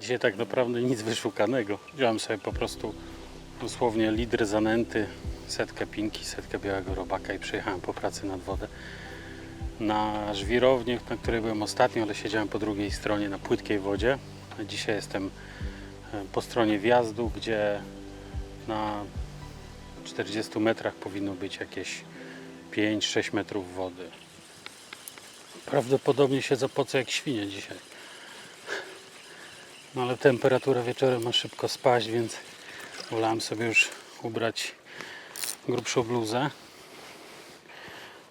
Dzisiaj tak naprawdę nic wyszukanego. Wziąłem sobie po prostu dosłownie lidry zanęty, setkę pinki, setkę białego robaka i przyjechałem po pracy nad wodę na żwirownię, na której byłem ostatnio, ale siedziałem po drugiej stronie na płytkiej wodzie. Dzisiaj jestem e, po stronie wjazdu, gdzie na 40 metrach powinno być jakieś 5-6 metrów wody. Prawdopodobnie się zapocę jak świnia dzisiaj. No ale temperatura wieczorem ma szybko spaść, więc wolałem sobie już ubrać grubszą bluzę.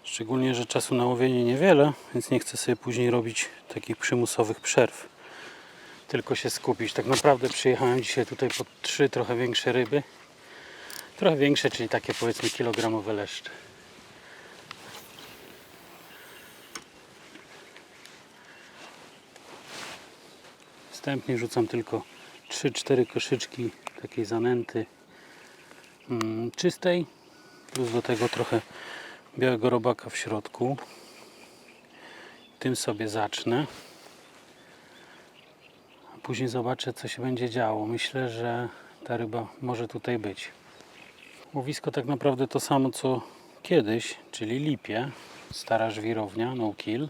Szczególnie, że czasu na łowienie niewiele, więc nie chcę sobie później robić takich przymusowych przerw. Tylko się skupić. Tak naprawdę przyjechałem dzisiaj tutaj po trzy trochę większe ryby. Trochę większe, czyli takie powiedzmy kilogramowe leszcze. Wstępnie rzucam tylko 3-4 koszyczki takiej zanęty mm, czystej, plus do tego trochę białego robaka w środku. Tym sobie zacznę. A później zobaczę, co się będzie działo. Myślę, że ta ryba może tutaj być. Łowisko tak naprawdę to samo co kiedyś, czyli lipie. Stara żwirownia, no kill.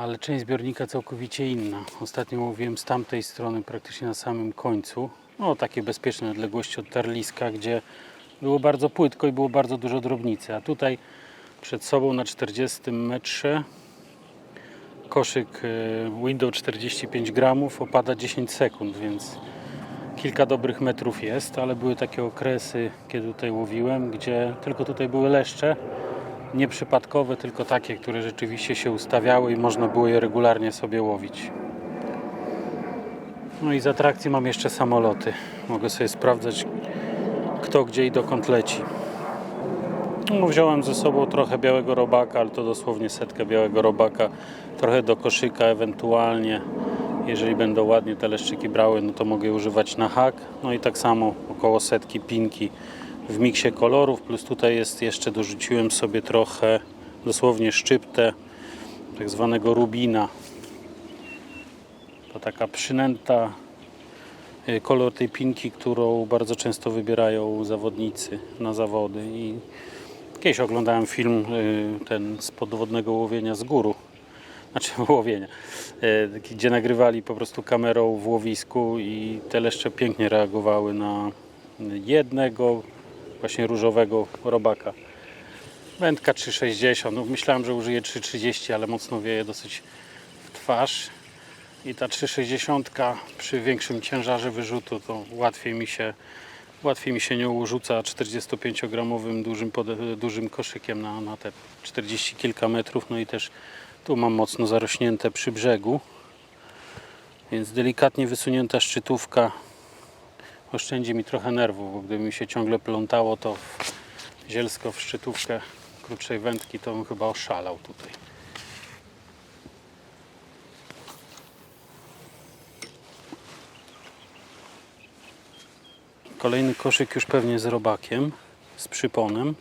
Ale część zbiornika całkowicie inna. Ostatnio łowiłem z tamtej strony, praktycznie na samym końcu. No, takie bezpieczne odległości od tarliska, gdzie było bardzo płytko i było bardzo dużo drobnicy. A tutaj przed sobą na 40 metrze koszyk e, window 45 gramów opada 10 sekund, więc kilka dobrych metrów jest, ale były takie okresy, kiedy tutaj łowiłem, gdzie tylko tutaj były leszcze, nieprzypadkowe, tylko takie, które rzeczywiście się ustawiały i można było je regularnie sobie łowić. No i z atrakcji mam jeszcze samoloty. Mogę sobie sprawdzać, kto gdzie i dokąd leci. No, wziąłem ze sobą trochę białego robaka, ale to dosłownie setkę białego robaka, trochę do koszyka ewentualnie. Jeżeli będą ładnie te leszczyki brały, no to mogę je używać na hak. No i tak samo około setki pinki w miksie kolorów, plus tutaj jest jeszcze dorzuciłem sobie trochę dosłownie szczyptę tak zwanego rubina. To taka przynęta y, kolor tej pinki, którą bardzo często wybierają zawodnicy na zawody. I kiedyś oglądałem film y, ten z podwodnego łowienia z góru, znaczy łowienia, y, gdzie nagrywali po prostu kamerą w łowisku i te leszcze pięknie reagowały na jednego właśnie różowego robaka. Wędka 3,60. No, myślałem, że użyję 3,30, ale mocno wieje dosyć w twarz. I ta 3,60 przy większym ciężarze wyrzutu to łatwiej mi się, łatwiej mi się nią rzuca 45-gramowym dużym, dużym koszykiem na, na te 40 kilka metrów. No i też tu mam mocno zarośnięte przy brzegu. Więc delikatnie wysunięta szczytówka oszczędzi mi trochę nerwów, bo gdyby mi się ciągle plątało to w zielsko w szczytówkę krótszej wędki, to bym chyba oszalał tutaj. Kolejny koszyk już pewnie z robakiem, z przyponem.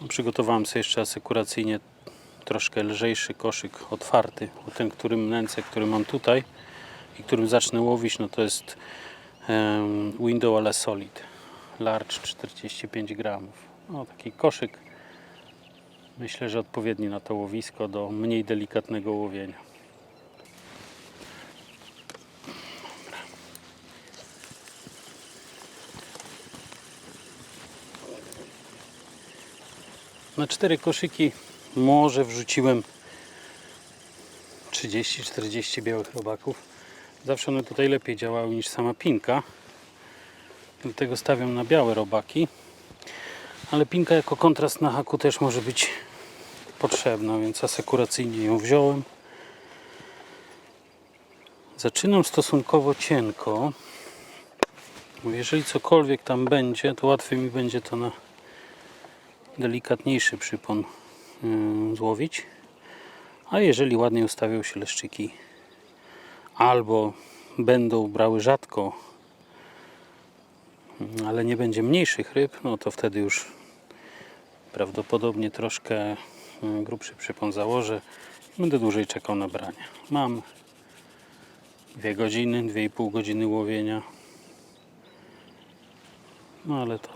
No, Przygotowałem sobie jeszcze asekuracyjnie troszkę lżejszy koszyk otwarty, ten, którym nęcę, który mam tutaj i którym zacznę łowić, no to jest window ale solid, large 45 gramów. No taki koszyk, myślę, że odpowiedni na to łowisko do mniej delikatnego łowienia. Na cztery koszyki może wrzuciłem 30-40 białych robaków. Zawsze one tutaj lepiej działały niż sama pinka. Dlatego stawiam na białe robaki. Ale pinka jako kontrast na haku też może być potrzebna, więc asekuracyjnie ją wziąłem. Zaczynam stosunkowo cienko. Bo Jeżeli cokolwiek tam będzie, to łatwiej mi będzie to na delikatniejszy przypon yy, złowić. A jeżeli ładnie ustawią się leszczyki, albo będą brały rzadko, ale nie będzie mniejszych ryb, no to wtedy już prawdopodobnie troszkę y, grubszy przypon założę Będę dłużej czekał na branie. Mam dwie godziny, dwie i pół godziny łowienia. No ale to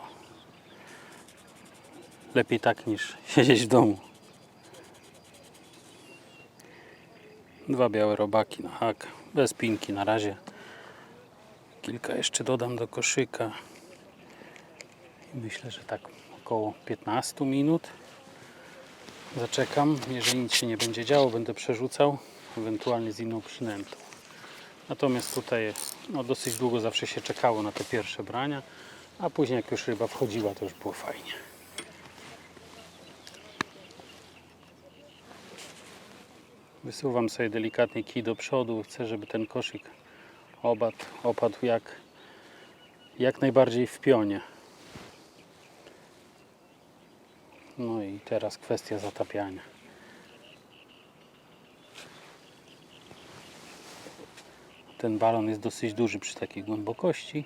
lepiej tak niż siedzieć w domu. Dwa białe robaki na hak, bez pinki na razie. Kilka jeszcze dodam do koszyka. Myślę, że tak około 15 minut zaczekam. Jeżeli nic się nie będzie działo, będę przerzucał, ewentualnie z inną przynętą. Natomiast tutaj no, dosyć długo zawsze się czekało na te pierwsze brania, a później jak już ryba wchodziła, to już było fajnie. Wysuwam sobie delikatnie kij do przodu. Chcę, żeby ten koszyk opadł, opadł jak, jak najbardziej w pionie. No i teraz kwestia zatapiania. Ten balon jest dosyć duży przy takiej głębokości.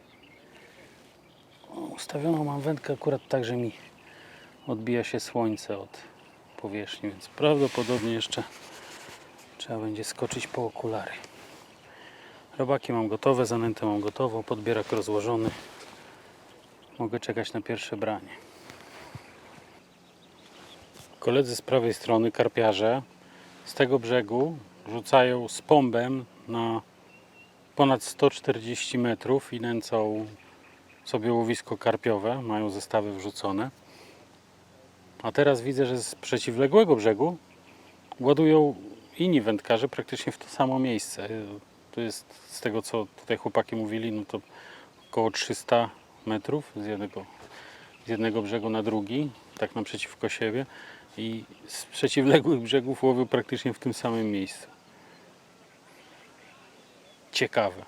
Ustawioną mam wędkę akurat tak, że mi odbija się słońce od powierzchni, więc prawdopodobnie jeszcze trzeba będzie skoczyć po okulary. Robaki mam gotowe, zanętę mam gotową, podbierak rozłożony. Mogę czekać na pierwsze branie. Koledzy z prawej strony, karpiarze, z tego brzegu rzucają z pombem na ponad 140 metrów i nęcą sobie łowisko karpiowe, mają zestawy wrzucone. A teraz widzę, że z przeciwległego brzegu ładują inni wędkarze praktycznie w to samo miejsce. To jest z tego, co tutaj chłopaki mówili, no to około 300 metrów z jednego, z jednego brzegu na drugi, tak naprzeciwko siebie. I z przeciwległych brzegów łowią praktycznie w tym samym miejscu. Ciekawe.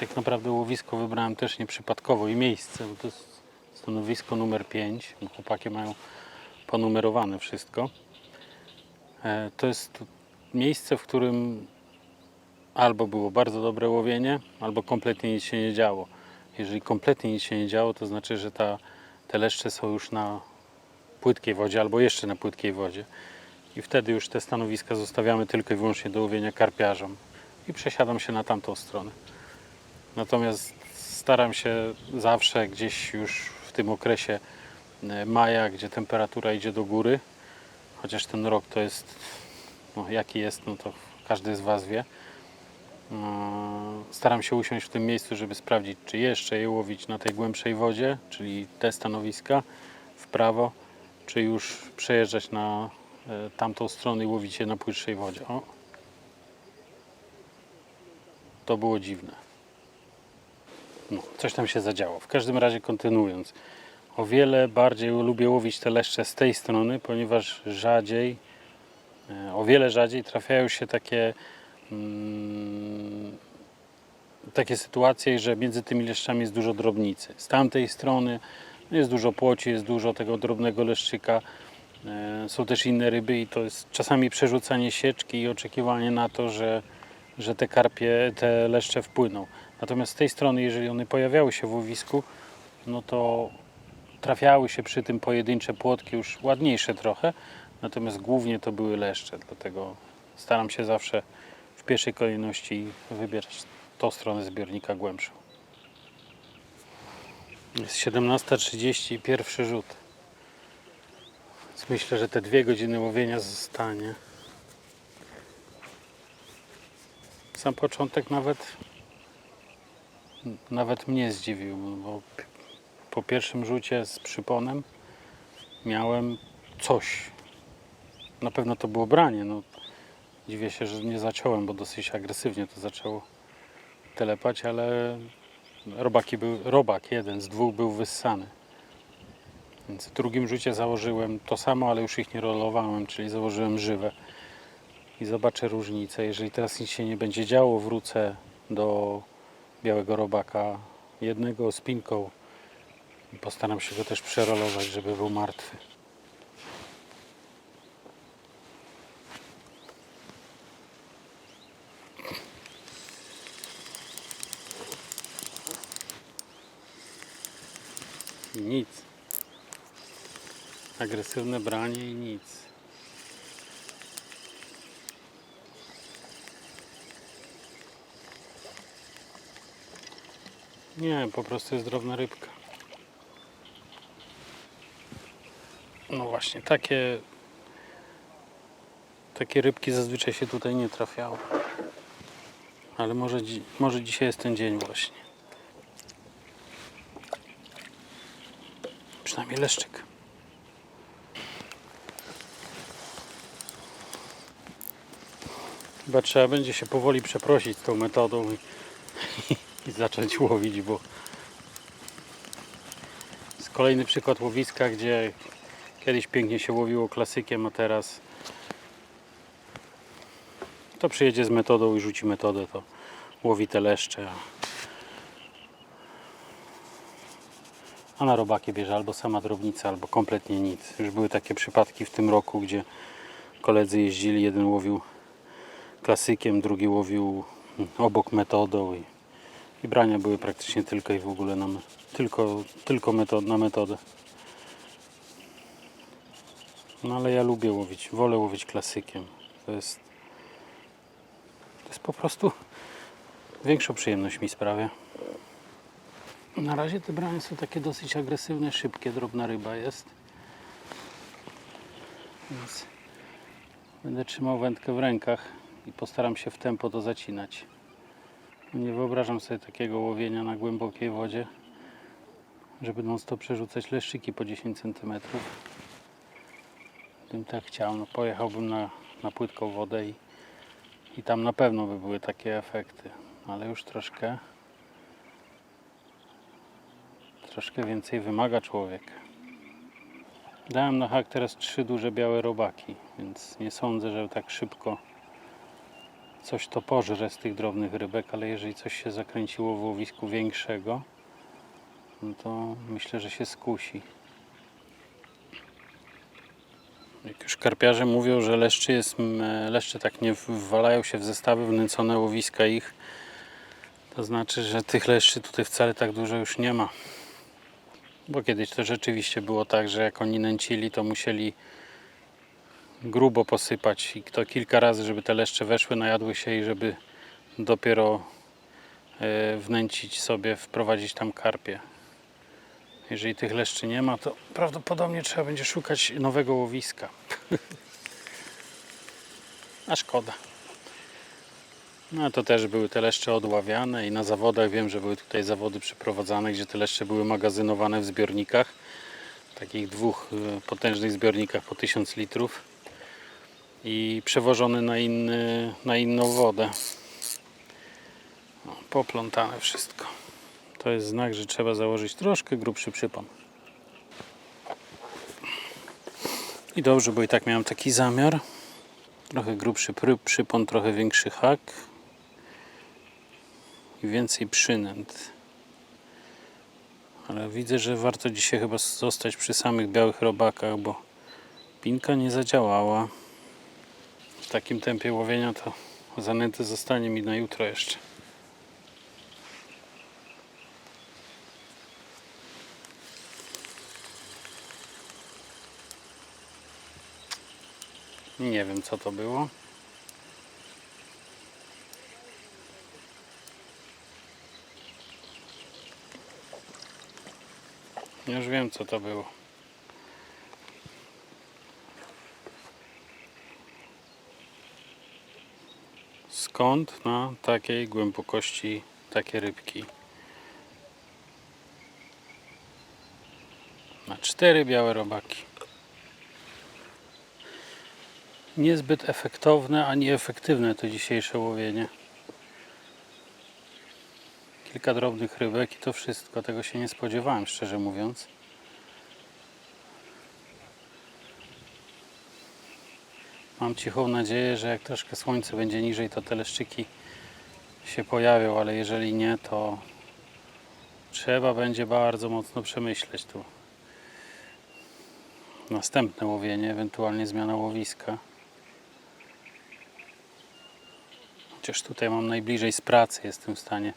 Tak naprawdę łowisko wybrałem też nieprzypadkowo i miejsce, bo to jest stanowisko numer 5. Chłopaki mają ponumerowane wszystko. E, To jest miejsce, w którym albo było bardzo dobre łowienie, albo kompletnie nic się nie działo. Jeżeli kompletnie nic się nie działo, to znaczy, że ta, te leszcze są już na płytkiej wodzie, albo jeszcze na płytkiej wodzie. I wtedy już te stanowiska zostawiamy tylko i wyłącznie do łowienia karpiarzom. I przesiadam się na tamtą stronę. Natomiast staram się zawsze gdzieś już w tym okresie e, maja, gdzie temperatura idzie do góry, chociaż ten rok to jest, no jaki jest, no to każdy z Was wie. Eee, Staram się usiąść w tym miejscu, żeby sprawdzić, czy jeszcze je łowić na tej głębszej wodzie, czyli te stanowiska w prawo, czy już przejeżdżać na e, tamtą stronę i łowić je na płytszej wodzie. O. To było dziwne. No, coś tam się zadziało. W każdym razie kontynuując. O wiele bardziej lubię łowić te leszcze z tej strony, ponieważ rzadziej, e, o wiele rzadziej trafiają się takie mm, takie sytuacje, że między tymi leszczami jest dużo drobnicy. Z tamtej strony jest dużo płoci, jest dużo tego drobnego leszczyka. E, Są też inne ryby i to jest czasami przerzucanie sieczki i oczekiwanie na to, że, że te karpie, te leszcze wpłyną. Natomiast z tej strony, jeżeli one pojawiały się w łowisku, no to trafiały się przy tym pojedyncze płotki już ładniejsze trochę, natomiast głównie to były leszcze, dlatego staram się zawsze w pierwszej kolejności wybierać tą stronę zbiornika głębszą. Jest 17.30 pierwszy rzut. Więc myślę, że te dwie godziny łowienia zostanie. Sam początek nawet nawet mnie zdziwił, bo po pierwszym rzucie z przyponem miałem coś. Na pewno to było branie. No, dziwię się, że nie zaciąłem, bo dosyć agresywnie to zaczęło telepać, ale robaki był, robak jeden z dwóch był wyssany. Więc w drugim rzucie założyłem to samo, ale już ich nie rolowałem, czyli założyłem żywe. I zobaczę różnicę. Jeżeli teraz nic się nie będzie działo, wrócę do białego robaka jednego z pinką Postaram się go też przerolować, żeby był martwy. Nic. Agresywne branie i nic. Nie, po prostu jest drobna rybka. No właśnie, takie takie rybki zazwyczaj się tutaj nie trafiały. Ale może, może dzisiaj jest ten dzień właśnie. Przynajmniej leszczyk. Chyba trzeba będzie się powoli przeprosić tą metodą i, i zacząć łowić, bo jest kolejny przykład łowiska, gdzie kiedyś pięknie się łowiło klasykiem, a teraz to przyjedzie z metodą i rzuci metodę, to łowi te leszcze. A, na robaki bierze albo sama drobnica, albo kompletnie nic. Już były takie przypadki w tym roku, gdzie koledzy jeździli, jeden łowił klasykiem, drugi łowił obok metodą i, i brania były praktycznie tylko i w ogóle na, tylko, tylko metod, na metodę. No ale ja lubię łowić, wolę łowić klasykiem. To jest to jest po prostu większą przyjemność mi sprawia. Na razie te brania są takie dosyć agresywne, szybkie, drobna ryba jest. Więc będę trzymał wędkę w rękach i postaram się w tempo to zacinać. Nie wyobrażam sobie takiego łowienia na głębokiej wodzie, żeby non stop przerzucać leszczyki po 10 cm. Gdybym tak chciał, no pojechałbym na, na płytką wodę i i tam na pewno by były takie efekty, ale już troszkę troszkę więcej wymaga człowiek. Dałem na hak teraz trzy duże białe robaki, więc nie sądzę, że tak szybko coś to pożre z tych drobnych rybek, ale jeżeli coś się zakręciło w łowisku większego, no to myślę, że się skusi. Jak już karpiarze mówią, że leszczy jest, leszcze tak nie wwalają się w zestawy wnęcone łowiska ich, to znaczy, że tych leszczy tutaj wcale tak dużo już nie ma. Bo kiedyś to rzeczywiście było tak, że jak oni nęcili, to musieli grubo posypać i to kilka razy, żeby te leszcze weszły, najadły się i żeby dopiero e, wnęcić sobie, wprowadzić tam karpie. Jeżeli tych leszczy nie ma, to prawdopodobnie trzeba będzie szukać nowego łowiska. A szkoda. No to też były te leszcze odławiane i na zawodach wiem, że były tutaj zawody przeprowadzane, gdzie te leszcze były magazynowane w zbiornikach. Takich dwóch e, potężnych zbiornikach po 1000 litrów i przewożone na, inny, na inną wodę. O, poplątane wszystko. To jest znak, że trzeba założyć troszkę grubszy przypon. I dobrze, bo i tak miałem taki zamiar. Trochę grubszy przypon, trochę większy hak i więcej przynęt. Ale widzę, że warto dzisiaj chyba zostać przy samych białych robakach, bo pinka nie zadziałała. W takim tempie łowienia to zanęty zostanie mi na jutro jeszcze. Nie wiem co to było. Już wiem co to było. Skąd na takiej głębokości takie rybki? Na cztery białe robaki. Niezbyt efektowne ani efektywne to dzisiejsze łowienie. Kilka drobnych rybek i to wszystko. Tego się nie spodziewałem, szczerze mówiąc. Mam cichą nadzieję, że jak troszkę słońce będzie niżej, to te leszczyki się pojawią, ale jeżeli nie, to trzeba będzie bardzo mocno przemyśleć tu następne łowienie, ewentualnie zmiana łowiska. Chociaż tutaj mam najbliżej z pracy, jestem w stanie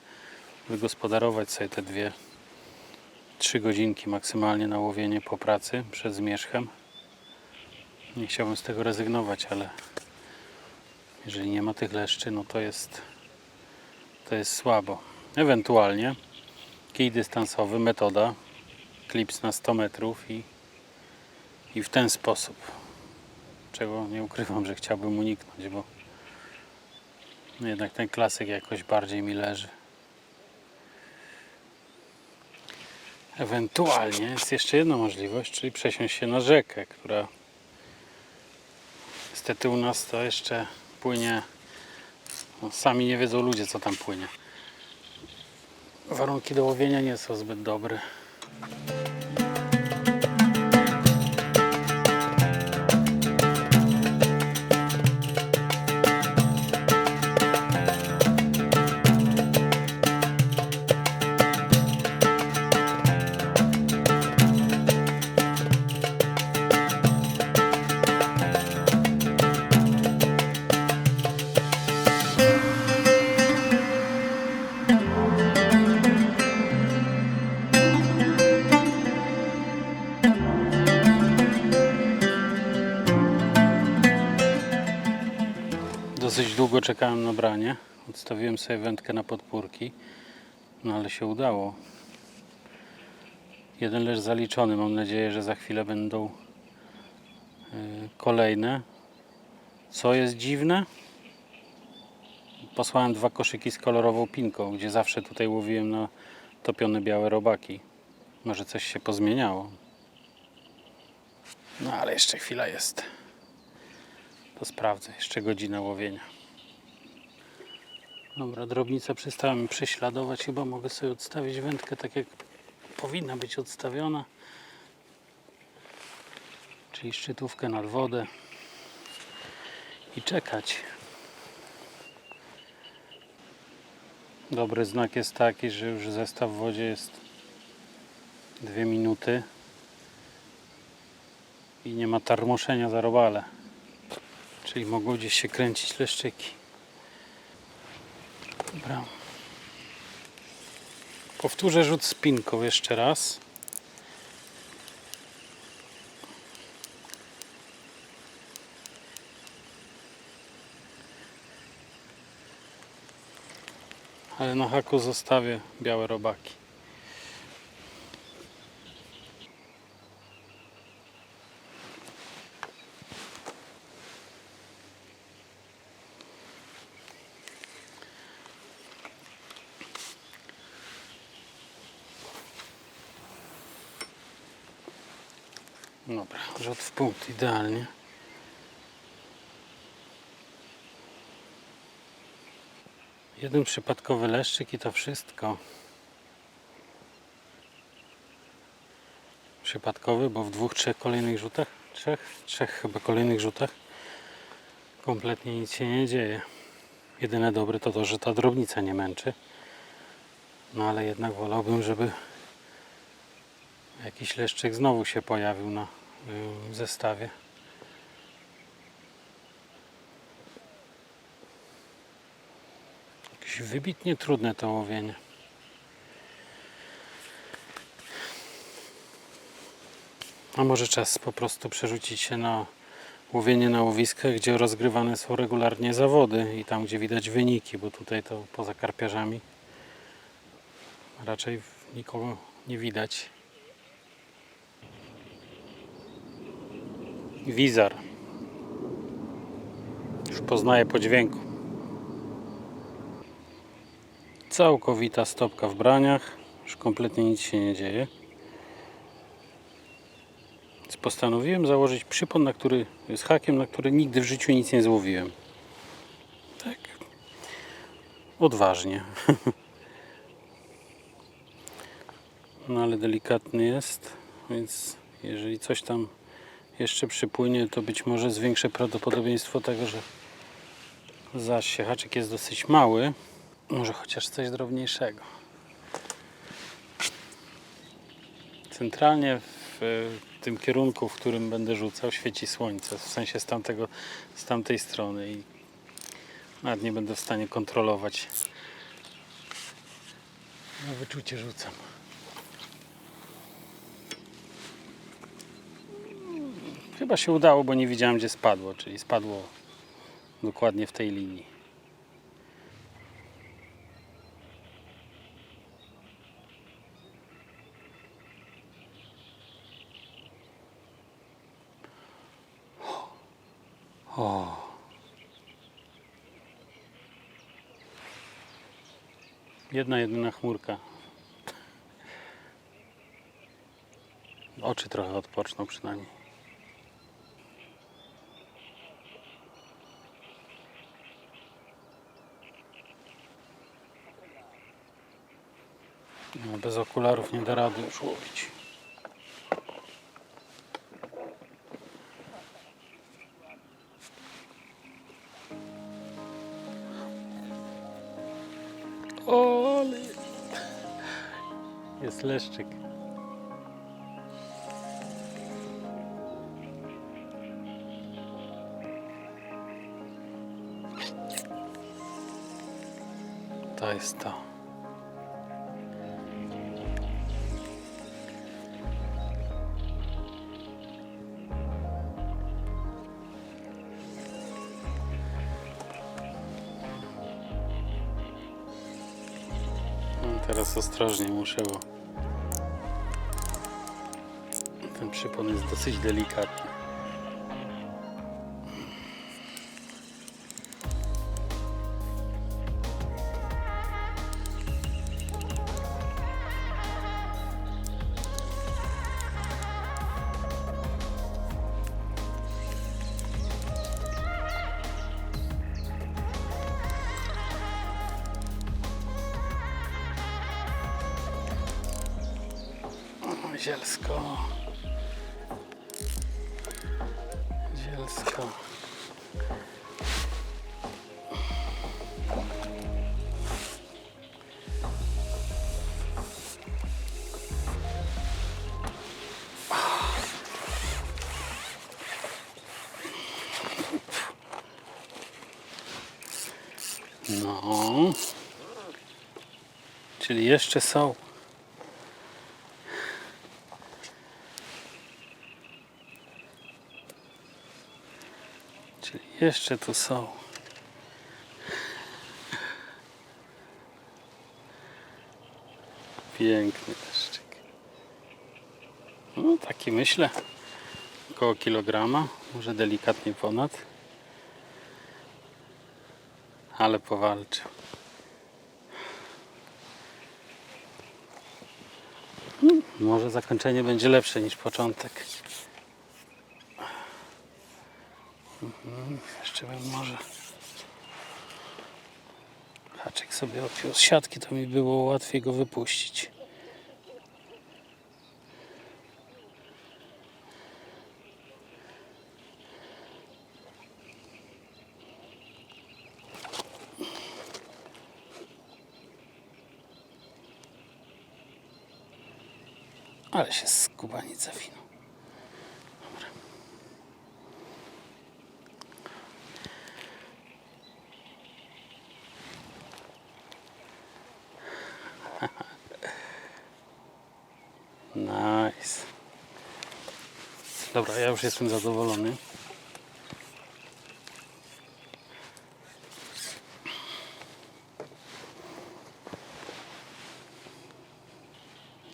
wygospodarować sobie te dwie, trzy godzinki maksymalnie na łowienie po pracy przed zmierzchem. Nie chciałbym z tego rezygnować, ale jeżeli nie ma tych leszczy, no to jest to jest słabo. Ewentualnie Kij dystansowy, metoda. Klips na 100 metrów i, i w ten sposób. Czego nie ukrywam, że chciałbym uniknąć, bo jednak ten klasyk jakoś bardziej mi leży. Ewentualnie jest jeszcze jedna możliwość, czyli przesiąść się na rzekę, która niestety u nas to jeszcze płynie. No, sami nie wiedzą ludzie, co tam płynie. Warunki do łowienia nie są zbyt dobre. Długo czekałem na branie. Odstawiłem sobie wędkę na podpórki, no ale się udało. Jeden leż zaliczony. Mam nadzieję, że za chwilę będą y, kolejne. Co jest dziwne? Posłałem dwa koszyki z kolorową pinką, gdzie zawsze tutaj łowiłem na topione białe robaki. Może coś się pozmieniało. No ale jeszcze chwila jest. To sprawdzę. Jeszcze godzina łowienia. Dobra, drobnica przestała mi prześladować. Chyba mogę sobie odstawić wędkę tak jak powinna być odstawiona. Czyli szczytówkę nad wodę. I czekać. Dobry znak jest taki, że już zestaw w wodzie jest dwie minuty i nie ma tarmoszenia za robale. Czyli mogą gdzieś się kręcić leszczyki. Dobra. Powtórzę rzut spinką jeszcze raz. Ale na haku zostawię białe robaki. Dobra, rzut w punkt idealnie. Jeden przypadkowy leszczyk i to wszystko. Przypadkowy, bo w dwóch, trzech kolejnych rzutach, trzech, trzech chyba kolejnych rzutach kompletnie nic się nie dzieje. Jedyne dobre to to, że ta drobnica nie męczy. No ale jednak wolałbym, żeby jakiś leszczyk znowu się pojawił na y, zestawie. Jakieś wybitnie trudne to łowienie. A może czas po prostu przerzucić się na łowienie na łowiskach, gdzie rozgrywane są regularnie zawody i tam, gdzie widać wyniki, bo tutaj to poza karpiarzami raczej nikogo nie widać. Wizar. Już poznaję po dźwięku. Całkowita stopka w braniach. Już kompletnie nic się nie dzieje. Więc postanowiłem założyć przypon, na który, z hakiem, na który nigdy w życiu nic nie złowiłem. Tak. Odważnie. No ale delikatny jest, więc jeżeli coś tam jeszcze przypłynie, to być może zwiększę prawdopodobieństwo tego, że zaś się haczyk jest dosyć mały. Może chociaż coś drobniejszego. Centralnie w tym kierunku, w którym będę rzucał, świeci słońce, w sensie z, tamtego, z tamtej strony i nawet nie będę w stanie kontrolować. Na wyczucie rzucam. Chyba się udało, bo nie widziałem gdzie spadło, czyli spadło dokładnie w tej linii. O. Jedna jedyna chmurka. Oczy trochę odpoczną przynajmniej. Bez okularów nie da rady już łowić. Ole! Jest leszczyk. To jest to. Teraz ostrożnie muszę, bo ten przypon jest dosyć delikatny. No. Czyli jeszcze są. Czyli jeszcze tu są. Piękny deszczyk. No taki myślę. Około kilograma, może delikatnie ponad. Ale powalczył. Może zakończenie będzie lepsze niż początek. Jeszcze bym może haczyk sobie odpiął z siatki, to mi było łatwiej go wypuścić. Ale się skubaniec zawinął. Nice. Dobra, ja już jestem zadowolony.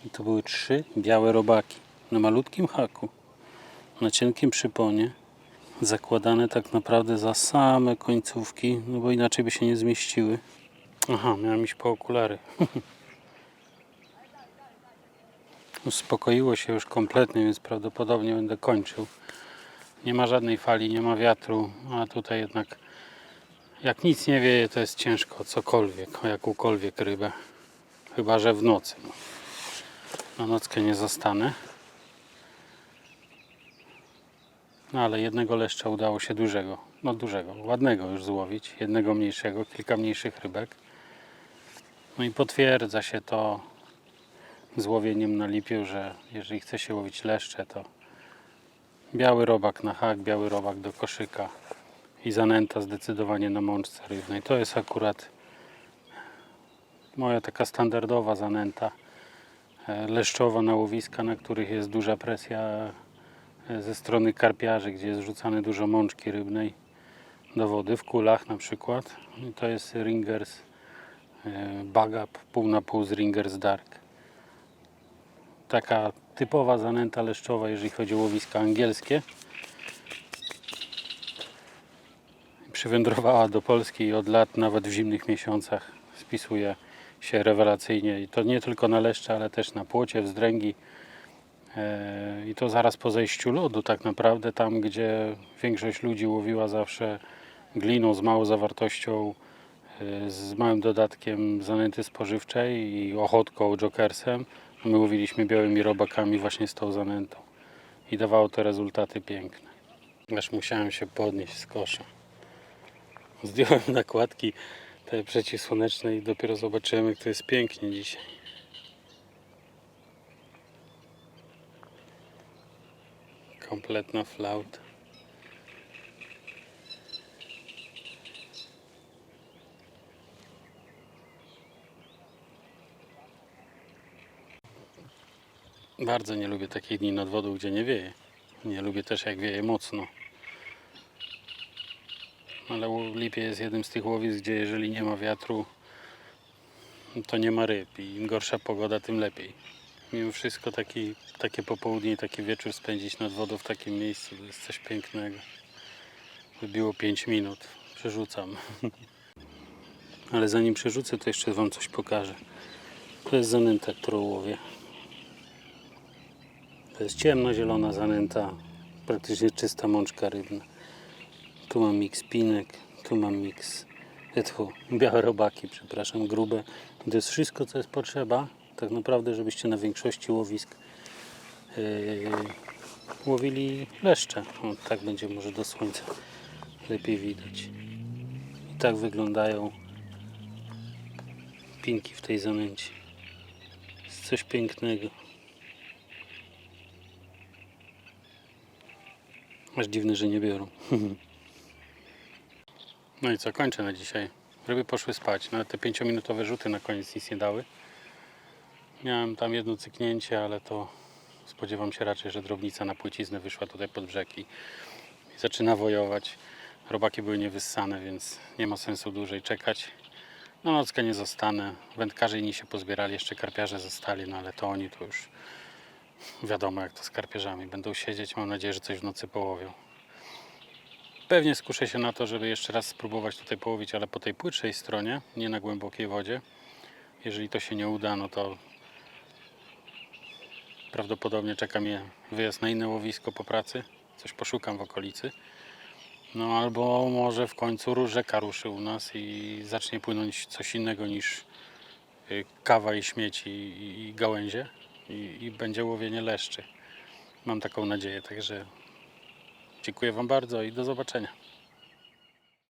I to były trzy białe robaki na malutkim haku, na cienkim przyponie, zakładane tak naprawdę za same końcówki, no bo inaczej by się nie zmieściły. Aha, miałem iść po okulary. Uspokoiło się już kompletnie, więc prawdopodobnie będę kończył. Nie ma żadnej fali, nie ma wiatru, a tutaj jednak jak nic nie wieje, to jest ciężko cokolwiek, o jakąkolwiek rybę. Chyba, że w nocy. Na nockę nie zostanę. No ale jednego leszcza udało się dużego, no dużego, ładnego już złowić. Jednego mniejszego, kilka mniejszych rybek. No i potwierdza się to z łowieniem na lipiu, że jeżeli chce się łowić leszcze, to biały robak na hak, biały robak do koszyka i zanęta zdecydowanie na mączce rybnej. To jest akurat moja taka standardowa zanęta leszczowa na łowiska, na których jest duża presja e, ze strony karpiarzy, gdzie jest rzucane dużo mączki rybnej do wody, w kulach na przykład. I to jest Ringers e, Bagap pół na pół z Ringers Dark taka typowa zanęta leszczowa, jeżeli chodzi o łowiska angielskie. przywędrowała do Polski i od lat, nawet w zimnych miesiącach, spisuje się rewelacyjnie. I to nie tylko na leszcze, ale też na płocie, wzdręgi. E, I to zaraz po zejściu lodu, tak naprawdę, tam gdzie większość ludzi łowiła zawsze gliną z małą zawartością, e, z małym dodatkiem zanęty spożywczej i ochotką, jokersem. My łowiliśmy białymi robakami właśnie z tą zanętą. I dawało to rezultaty piękne. Aż musiałem się podnieść z kosza. Zdjąłem nakładki te przeciwsłoneczne i dopiero zobaczyłem jak to jest pięknie dzisiaj. Kompletna flauta. Bardzo nie lubię takich dni nad wodą, gdzie nie wieje. Nie lubię też jak wieje mocno. Ale Lipie jest jednym z tych łowisk, gdzie jeżeli nie ma wiatru, to nie ma ryb i im gorsza pogoda, tym lepiej. Mimo wszystko taki, takie popołudnie taki wieczór spędzić nad wodą w takim miejscu to jest coś pięknego. Wybiło 5 minut. Przerzucam. Ale zanim przerzucę, to jeszcze Wam coś pokażę. To jest zanęta, którą łowię. To jest ciemnozielona zanęta, praktycznie czysta mączka rybna. Tu mam miks pinek, tu mam miks etchu, białe robaki, przepraszam, grube. To jest wszystko, co jest potrzeba, tak naprawdę, żebyście na większości łowisk yy, łowili leszcze. O, tak będzie może do słońca lepiej widać. I tak wyglądają pinki w tej zanęcie. Jest coś pięknego. Aż dziwne, że nie biorą. No i co, kończę na dzisiaj. Ryby poszły spać. Nawet te 5-minutowe rzuty na koniec nic nie dały. Miałem tam jedno cyknięcie, ale to spodziewam się raczej, że drobnica na płyciznę wyszła tutaj pod brzeg i, zaczyna wojować. Robaki były niewyssane, więc nie ma sensu dłużej czekać. Na nockę nie zostanę. Wędkarze inni się pozbierali, jeszcze karpiarze zostali, no ale to oni to już wiadomo jak to z karpiarzami. Będą siedzieć, mam nadzieję, że coś w nocy połowią. Pewnie skuszę się na to, żeby jeszcze raz spróbować tutaj połowić, ale po tej płytszej stronie, nie na głębokiej wodzie. Jeżeli to się nie uda, no to prawdopodobnie czeka mnie wyjazd na inne łowisko po pracy. Coś poszukam w okolicy. No albo może w końcu rzeka ruszy u nas i zacznie płynąć coś innego niż y, kawa i śmieci i, i gałęzie i, i będzie łowienie leszczy. Mam taką nadzieję, także dziękuję Wam bardzo i do zobaczenia.